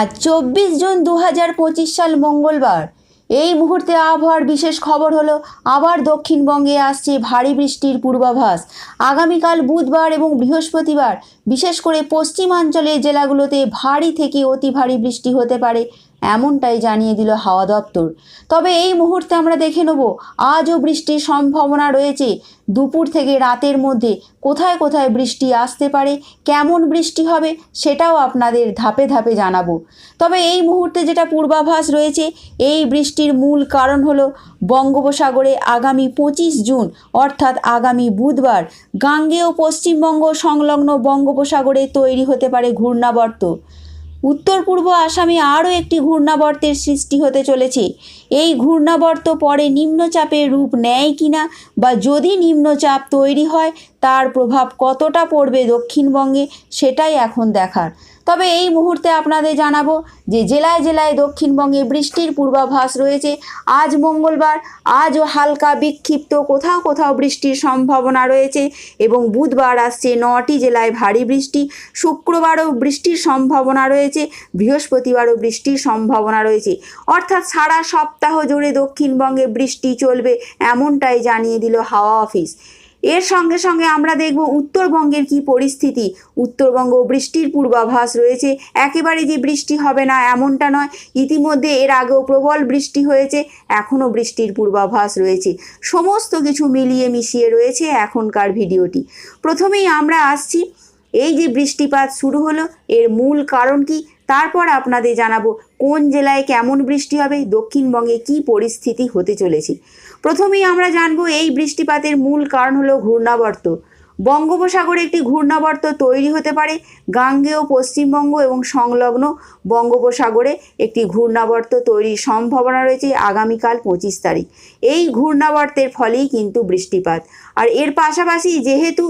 আজ চব্বিশ জুন দু হাজার পঁচিশ সাল মঙ্গলবার। এই মুহূর্তে আবহাওয়ার বিশেষ খবর হলো, আবার দক্ষিণবঙ্গে আসছে ভারী বৃষ্টির পূর্বাভাস। আগামীকাল বুধবার এবং বৃহস্পতিবার, বিশেষ করে পশ্চিমাঞ্চলের জেলাগুলোতে ভারী থেকে অতি ভারী বৃষ্টি হতে পারে। এমনটাই জানিয়ে দিল হাওয়া দপ্তর। তবে এই মুহূর্তে আমরা দেখে নেব, আজও বৃষ্টির সম্ভাবনা রয়েছে। দুপুর থেকে রাতের মধ্যে কোথায় কোথায় বৃষ্টি আসতে পারে, কেমন বৃষ্টি হবে সেটাও আপনাদের ধাপে ধাপে জানাব। তবে এই মুহূর্তে যেটা পূর্বাভাস রয়েছে, এই বৃষ্টির মূল কারণ হলো বঙ্গোপসাগরে আগামী পঁচিশ জুন, অর্থাৎ আগামী বুধবার গাঙ্গেয় পশ্চিমবঙ্গ সংলগ্ন বঙ্গোপসাগরে তৈরি হতে পারে ঘূর্ণাবর্ত। উত্তর পূর্ব আসামে আরও একটি ঘূর্ণাবর্তের সৃষ্টি হতে চলেছে। এই ঘূর্ণাবর্ত পরে নিম্নচাপের রূপ নেয় কি না বা যদি নিম্নচাপ তৈরি হয়, তার প্রভাব কতটা পড়বে দক্ষিণবঙ্গে, সেটাই এখন দেখার। তবে এই মুহূর্তে আপনাদের জানাব যে জেলায় জেলায় দক্ষিণবঙ্গে বৃষ্টির পূর্বাভাস রয়েছে। আজ মঙ্গলবার, আজও হালকা বিক্ষিপ্ত, কোথাও কোথাও বৃষ্টির সম্ভাবনা রয়েছে এবং বুধবার আসছে নটি জেলায় ভারী বৃষ্টি। শুক্রবারও বৃষ্টির সম্ভাবনা রয়েছে, বৃহস্পতিবারও বৃষ্টির সম্ভাবনা রয়েছে। অর্থাৎ সারা সপ্তাহ জুড়ে দক্ষিণবঙ্গে বৃষ্টি চলবে এমনটাই জানিয়ে দিল হাওয়া অফিস। এর সঙ্গে সঙ্গে আমরা দেখব উত্তরবঙ্গের কি পরিস্থিতি। উত্তরবঙ্গ বৃষ্টির পূর্বাভাস রয়েছে। একেবারে যে বৃষ্টি হবে না এমনটা নয়। ইতিমধ্যে এর আগেও প্রবল বৃষ্টি হয়েছে, এখনও বৃষ্টির পূর্বাভাস রয়েছে। সমস্ত কিছু মিলিয়ে মিশিয়ে রয়েছে এখনকার ভিডিওটি। প্রথমেই আমরা আসছি, এই যে বৃষ্টিপাত শুরু হলো, এর মূল কারণ কি? তারপর আপনাদের জানাব, কোন জেলায় কেমন বৃষ্টি হবে? দক্ষিণবঙ্গে কি পরিস্থিতি হতে চলেছে? প্রথমেই আমরা জানব এই বৃষ্টিপাতের মূল কারণ হলো ঘূর্ণাবর্ত। বঙ্গোপসাগরে একটি ঘূর্ণাবর্ত তৈরি হতে পারে গাঙ্গেয় পশ্চিমবঙ্গ এবং সংলগ্ন বঙ্গোপসাগরে একটি ঘূর্ণাবর্ত তৈরির সম্ভাবনা রয়েছে আগামীকাল পঁচিশ তারিখ। এই ঘূর্ণাবর্তের ফলেই কিন্তু বৃষ্টিপাত। আর এর পাশাপাশি যেহেতু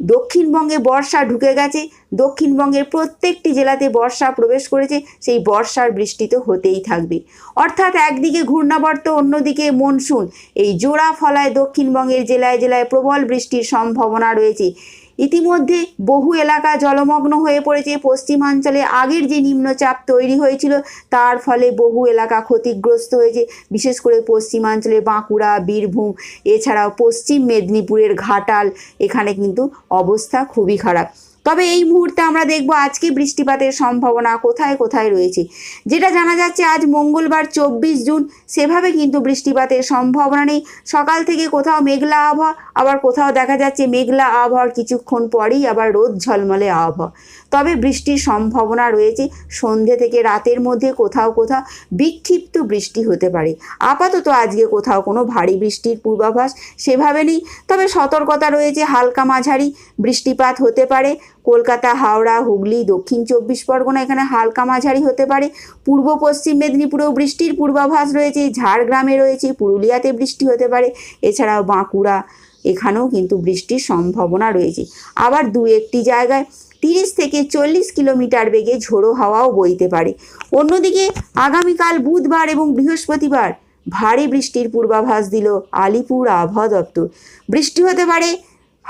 দক্ষিণবঙ্গে বর্ষা ঢুকে গেছে। দক্ষিণবঙ্গের প্রত্যেকটি জেলাতে বর্ষা প্রবেশ করেছে। সেই বর্ষার বৃষ্টি তো হতেই থাকবে। অর্থাৎ একদিকে ঘূর্ণাবর্ত, অন্যদিকে মনসুন। এই জোড়া ফলায় দক্ষিণবঙ্গের জেলায় জেলায় প্রবল বৃষ্টির সম্ভাবনা রয়েছে। ইতিমধ্যে বহু এলাকা জলমগ্ন হয়ে পড়েছে। পশ্চিমাঞ্চলে আগের যে নিম্নচাপ তৈরি হয়েছিল, তার ফলে বহু এলাকা ক্ষতিগ্রস্ত হয়েছে। বিশেষ করে পশ্চিমাঞ্চলে বাঁকুড়া, বীরভূম, এছাড়াও পশ্চিম মেদিনীপুরের ঘাটাল, এখানে কিন্তু অবস্থা খুবই খারাপ। তবে এই মুহূর্তে আমরা দেখব আজকে বৃষ্টিপাতের সম্ভাবনা কোথায় কোথায় রয়েছে। যেটা জানা যাচ্ছে, আজ মঙ্গলবার চব্বিশ জুন, সেভাবে কিন্তু বৃষ্টিপাতের সম্ভাবনা নেই। সকাল থেকে কোথাও মেঘলা আবহাওয়া, আবার কোথাও দেখা যাচ্ছে মেঘলা আবহাওয়ার কিছুক্ষণ পরেই আবার রোদ ঝলমলে আবহাওয়া। তবে বৃষ্টির সম্ভাবনা রয়েছে, সন্ধে থেকে রাতের মধ্যে কোথাও কোথাও বিক্ষিপ্ত বৃষ্টি হতে পারে। আপাতত আজকে কোথাও কোনো ভারী বৃষ্টির পূর্বাভাস সেভাবে নেই। তবে সতর্কতা রয়েছে, হালকা মাঝারি বৃষ্টিপাত হতে পারে। কলকাতা, হাওড়া, হুগলি, দক্ষিণ চব্বিশ পরগনা, এখানে হালকা মাঝারি হতে পারে। পূর্ব পশ্চিম মেদিনীপুরেও বৃষ্টির পূর্বাভাস রয়েছে, ঝাড়গ্রামে রয়েছে, পুরুলিয়াতে বৃষ্টি হতে পারে। এছাড়াও বাঁকুড়া, এখানেও কিন্তু বৃষ্টির সম্ভাবনা রয়েছে। আবার দু একটি জায়গায় তিরিশ থেকে চল্লিশ কিলোমিটার বেগে ঝোড়ো হাওয়াও বইতে পারে। অন্যদিকে আগামীকাল বুধবার এবং বৃহস্পতিবার ভারী বৃষ্টির পূর্বাভাস দিল আলিপুর আবহাওয়া দপ্তর। বৃষ্টি হতে পারে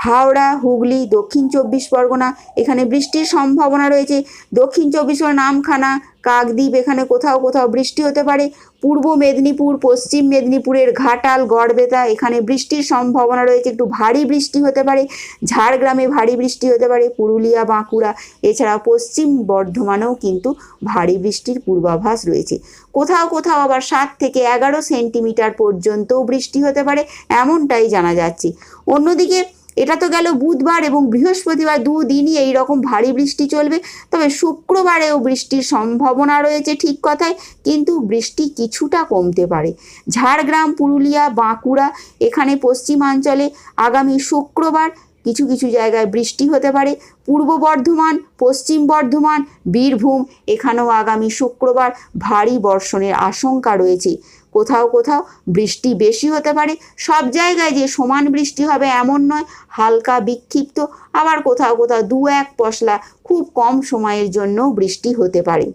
হাওড়া, হুগলি, দক্ষিণ চব্বিশ পরগনা, এখানে বৃষ্টির সম্ভাবনা রয়েছে। দক্ষিণ চব্বিশ পরগনা নামখানা, কাকদ্বীপ, এখানে কোথাও কোথাও বৃষ্টি হতে পারে। পূর্ব মেদিনীপুর, পশ্চিম মেদিনীপুরের ঘাটাল, গড়বেতা, এখানে বৃষ্টির সম্ভাবনা রয়েছে। একটু ভারী বৃষ্টি হতে পারে। ঝাড়গ্রামে ভারী বৃষ্টি হতে পারে। পুরুলিয়া, বাঁকুড়া এছাড়া পশ্চিম বর্ধমানেও কিন্তু ভারী বৃষ্টির পূর্বাভাস রয়েছে। কোথাও কোথাও আবার সাত থেকে এগারো সেন্টিমিটার পর্যন্তও বৃষ্টি হতে পারে, এমনটাই জানা যাচ্ছে। অন্যদিকে এটা তো গেল বুধবার এবং বৃহস্পতিবার দুদিনই এই রকম ভারী বৃষ্টি চলবে। তবে শুক্রবারেও বৃষ্টির সম্ভাবনা রয়েছে ঠিক কথায় কিন্তু বৃষ্টি কিছুটা কমতে পারে। ঝাড়গ্রাম, পুরুলিয়া, বাঁকুড়া, এখানে পশ্চিমাঞ্চলে আগামী শুক্রবার কিছু কিছু জায়গায় বৃষ্টি হতে পারে। পূর্ব বর্ধমান, পশ্চিম বর্ধমান, বীরভূম, এখানেও আগামী শুক্রবার ভারী বর্ষণের আশঙ্কা রয়েছে। কোথাও কোথাও বৃষ্টি বেশি হতে পারে। সব জায়গায় যে সমান বৃষ্টি হবে এমন নয়, হালকা বিক্ষিপ্ত। আবার কোথাও কোথাও দু এক পশলা খুব কম সময়ের জন্য বৃষ্টি হতে পারে।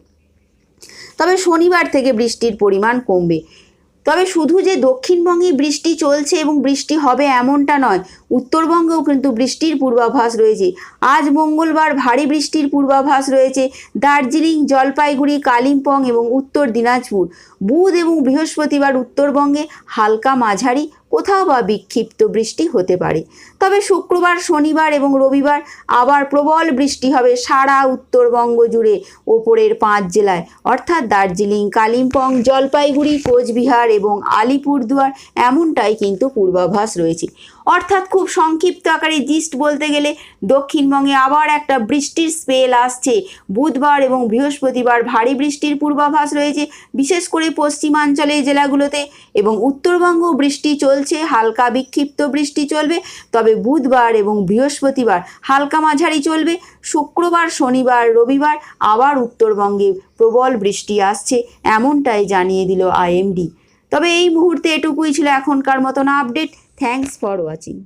তবে শনিবার থেকে বৃষ্টির পরিমাণ কমবে। তবে শুধু যে দক্ষিণবঙ্গে বৃষ্টি চলছে এবং বৃষ্টি হবে এমনটা নয়, উত্তরবঙ্গেও কিন্তু বৃষ্টির পূর্বাভাস রয়েছে। আজ মঙ্গলবার ভারী বৃষ্টির পূর্বাভাস রয়েছে দার্জিলিং, জলপাইগুড়ি, কালিম্পং এবং উত্তর দিনাজপুর। বুধ এবং বৃহস্পতিবার উত্তরবঙ্গে হালকা মাঝারি কোথাও বা বিক্ষিপ্ত বৃষ্টি হতে পারে। তবে শুক্রবার, শনিবার এবং রবিবার আবার প্রবল বৃষ্টি হবে সারা উত্তরবঙ্গ জুড়ে ওপরের পাঁচ জেলায়। অর্থাৎ দার্জিলিং, কালিম্পং, জলপাইগুড়ি, কোচবিহার এবং আলিপুরদুয়ার এমনটাই কিন্তু পূর্বাভাস রয়েছে। অর্থাৎ খুব সংক্ষিপ্ত আকারে জিস্ট বলতে গেলে দক্ষিণবঙ্গে আবার একটা বৃষ্টির স্পেল আসছে। বুধবার এবং বৃহস্পতিবার ভারী বৃষ্টির পূর্বাভাস রয়েছে, বিশেষ করে পশ্চিমাঞ্চলের জেলাগুলোতে এবং উত্তরবঙ্গ বৃষ্টি চলছে। হালকা বিক্ষিপ্ত বৃষ্টি চলবে, তবে বুধবার এবং বৃহস্পতিবার হালকা মাঝারি চলবে। শুক্রবার, শনিবার, রবিবার, আবার উত্তরবঙ্গে প্রবল বৃষ্টি আসছে, এমনটাই জানিয়ে দিল আইএমডি। তবে এই মুহূর্তে এটুকুই ছিল এখনকার মতন আপডেট। Thanks for watching